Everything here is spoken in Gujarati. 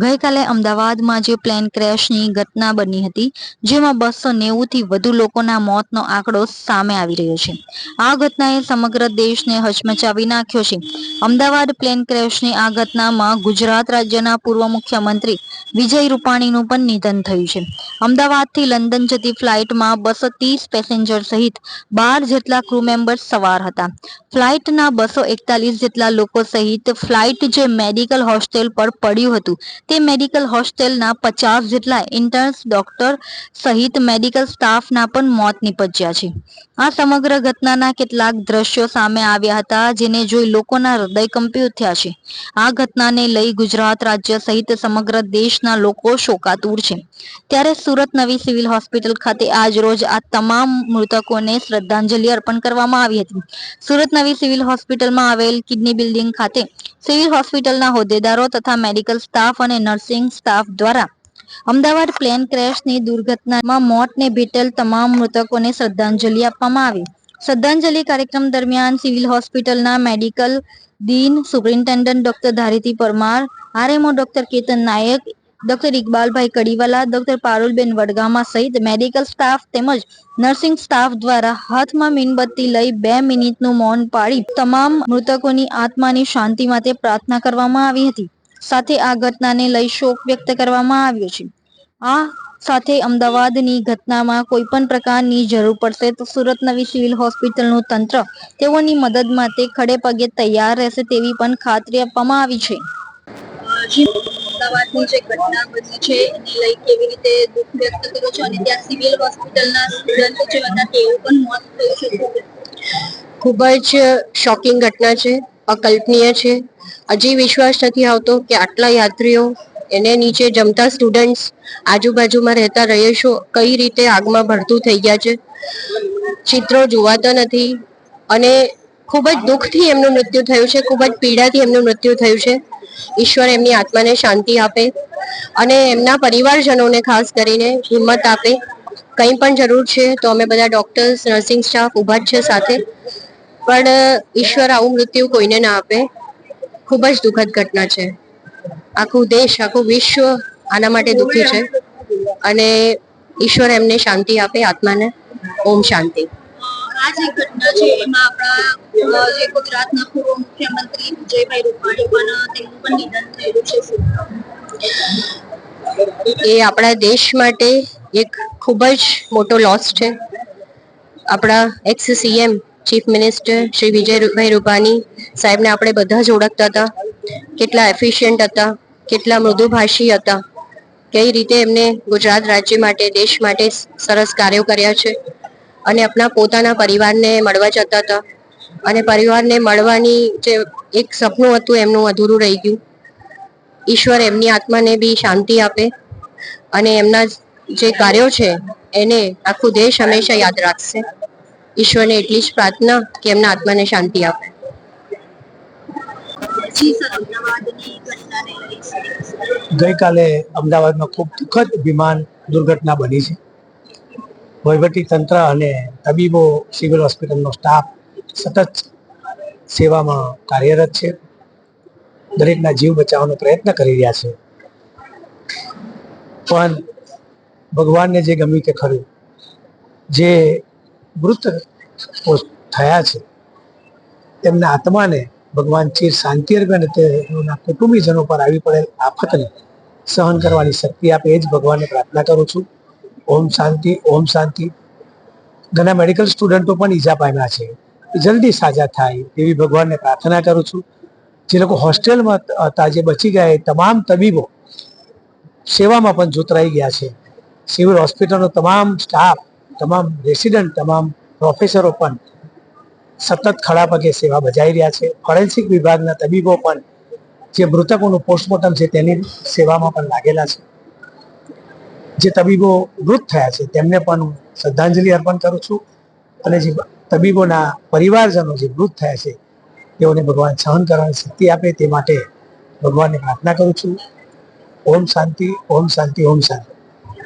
ગઈકાલે અમદાવાદમાં જે પ્લેન ક્રેશની ઘટના બની હતી, જેમાં બસો નેવુંથી વધુ લોકોના મોતનો આંકડો સામે આવી રહ્યો છે. આ ઘટનાએ સમગ્ર દેશને હચમચાવી નાખ્યો છે. અમદાવાદ પ્લેન ક્રેશની આ ઘટનામાં ગુજરાત રાજ્યના પૂર્વ મુખ્યમંત્રી વિજય રૂપાણીનું પણ નિધન થયું છે. અમદાવાદથી લંડન જતી ફ્લાઇટમાં બસો ત્રીસ પેસેન્જર સહિત બાર જેટલા ક્રૂ મેમ્બર્સ સવાર હતા. ફ્લાઇટના બસો એકતાલીસ જેટલા લોકો સહિત ફ્લાઇટ જે મેડિકલ હોસ્ટેલ પર પડ્યું હતું તે મેડિકલ હોસ્ટેલના પચાસ જેટલા ઇન્ટર્ન્સ ડોક્ટર સહિત મેડિકલ સ્ટાફના પણ મોત નીપજ્યા છે. આ સમગ્ર ઘટનાના કેટલાક દ્રશ્યો સામે આવ્યા હતા, જેને જોઈ લોકોના હૃદય કંપી ઉઠ્યા છે. આ ઘટનાને લઈ ગુજરાત રાજ્ય સહિત સમગ્ર દેશના લોકો શોકાતુર છે. ત્યારે સુરત નવી સિવિલ હોસ્પિટલ ખાતે આજ રોજ આ તમામ મૃતકોને શ્રદ્ધાંજલિ અર્પણ કરવામાં આવી હતી. સુરત નવી સિવિલ હોસ્પિટલમાં આવેલ કિડની બિલ્ડિંગ ખાતે સિવિલ હોસ્પિટલના હોદ્દેદારો તથા મેડિકલ સ્ટાફ અને નર્સિંગ સ્ટાફ દ્વારા. અમદાવાદ પ્લેન ક્રેશની દુર્ઘટનામાં મોતને ભેટેલ તમામ મૃતકોને શ્રદ્ધાંજલિ આપવામાં આવી. શ્રદ્ધાંજલિ કાર્યક્રમ દરમિયાન સિવિલ હોસ્પિટલના medical dean superintendent doctor Dhariti Parmar, RMO doctor Ketan Nayak, doctor Iqbalbhai Kadiwala, doctor Parulben Vadgama સહિત મેડિકલ સ્ટાફ તેમજ નર્સિંગ સ્ટાફ દ્વારા હાથમાં મીણબત્તી લઈ બે મિનિટનું મૌન પાળી તમામ મૃતકોની આત્માની શાંતિ માટે પ્રાર્થના કરવામાં આવી હતી. સાથે આ ઘટનાને લઈ શોક વ્યક્ત કરવામાં આવ્યો છે. આ સાથે અમદાવાદની ઘટનામાં કોઈ પણ પ્રકારની જરૂર પડશે તો સુરત નવી સિવિલ હોસ્પિટલનું તંત્ર તેઓની મદદ માટે ખડે પગે તૈયાર રહેશે તેવી પણ ખાતરી આપવામાં આવી છે. અમદાવાદની જે ઘટના બની છે એને લઈ કેવી રીતે દુઃખ વ્યક્ત કરો છો અને ત્યાં સિવિલ હોસ્પિટલના સ્ટુડન્ટો જે હતા તેઓ પણ મોત થયું છે. ખૂબ જ શોકિંગ ઘટના છે. અકલ્પનીય છે. હજી વિશ્વાસ નથી આવતો કે આટલા યાત્રીઓ એને નીચે જમતા સ્ટુડન્ટ્સ આજુબાજુમાં રહેતા રહીશો કઈ રીતે આગમાં ભરતું થઈ ગયા છે. ચિત્રો જોવાતા નથી અને ખૂબ જ દુઃખથી એમનું મૃત્યુ થયું છે, ખૂબ જ પીડાથી એમનું મૃત્યુ થયું છે. ઈશ્વર એમની આત્માને શાંતિ આપે અને એમના પરિવારજનોને ખાસ કરીને હિંમત આપે. કંઈ પણ જરૂર છે તો અમે બધા ડોક્ટર્સ નર્સિંગ સ્ટાફ ઊભા જ છે સાથે. પણ ઈશ્વર આવું મૃત્યુ કોઈને ના આપે. ખૂબ જ દુઃખદ ઘટના છે. આખું દેશ આખું વિશ્વ આના માટે દુઃખી છે. અને ઈશ્વર એમને શાંતિ આપે આત્માને. ઓમ શાંતિ. આ જે ઘટના છે એમાં આપણા જે ગુજરાતના પૂર્વ મુખ્યમંત્રી વિજયભાઈ રૂપાણી પણ તેમનું પણ નિધન થયેલું છે. એ આપણા દેશ માટે એક ખૂબ જ મોટો લોસ છે. આપણા ex CM chief minister Shri Vijaybhai Rupani સાહેબને આપણે બધા જ ઓળખતા હતા. કેટલા એફિશિયન્ટ હતા, કેટલા મૃદુભાષી હતા. કઈ રીતે એમને ગુજરાત રાજ્ય માટે, દેશ માટે સરસ કાર્યો કર્યા છે. અને આપણા પોતાના પરિવારને મળવા જતા હતા. અને પરિવારને મળવાની જે એક સપનું હતું એમનું અધૂરું રહી ગયું. ઈશ્વર એમની આત્માને બી શાંતિ આપે અને એમના જે કાર્યો છે, એને આખું દેશ હંમેશા યાદ રાખશે. ઈશ્વરને એટલી જ પ્રાર્થના કે એમના આત્માને શાંતિ આપે. ગઈકાલે અમદાવાદમાં ખૂબ દુઃખદ વિમાન દુર્ઘટના બની છે. વહીવટી તંત્ર અને તબીબો સિવિલ હોસ્પિટલનો સ્ટાફ સતત સેવામાં કાર્યરત છે. દરેકના જીવ બચાવવાનો પ્રયત્ન કરી રહ્યા છે. પણ ભગવાનને જે ગમ્યું કે ખરું. જે મૃત થયા છે. તેમના આત્માને ભગવાન ચીર શાંતિ અર્પે અને તેઓના કુટુંબીજનો પર આવી પડેલ આફતને સહન કરવાની શક્તિ આપે એ જ ભગવાનને પ્રાર્થના કરું છું. ઓમ શાંતિ ઓમ શાંતિ. ઘણા મેડિકલ સ્ટુડન્ટો પણ ઈજા પામ્યા છે. જલ્દી સાજા થાય એવી ભગવાનને પ્રાર્થના કરું છું. જે લોકો હોસ્ટેલમાં હતા જે બચી ગયા એ તમામ તબીબો સેવામાં પણ જોતરાઈ ગયા છે. સિવિલ હોસ્પિટલનો તમામ સ્ટાફ તમામ રેસિડન્ટ તમામ પ્રોફેસરો પણ સતત ખડા પગે સેવા બજાવી રહ્યા છે. ફોરેન્સિક વિભાગના તબીબો પણ જે મૃતકોનું પોસ્ટમોર્ટમ છે તેની સેવામાં પણ લાગેલા છે. જે તબીબો મૃત થયા છે તેમને પણ હું શ્રદ્ધાંજલિ અર્પણ કરું છું અને જે તબીબોના પરિવારજનો જે મૃત થયા છે તેઓને ભગવાન સહન કરવાની શક્તિ આપે તે માટે ભગવાનને પ્રાર્થના કરું છું. ઓમ શાંતિ ઓમ શાંતિ ઓમ શાંતિ.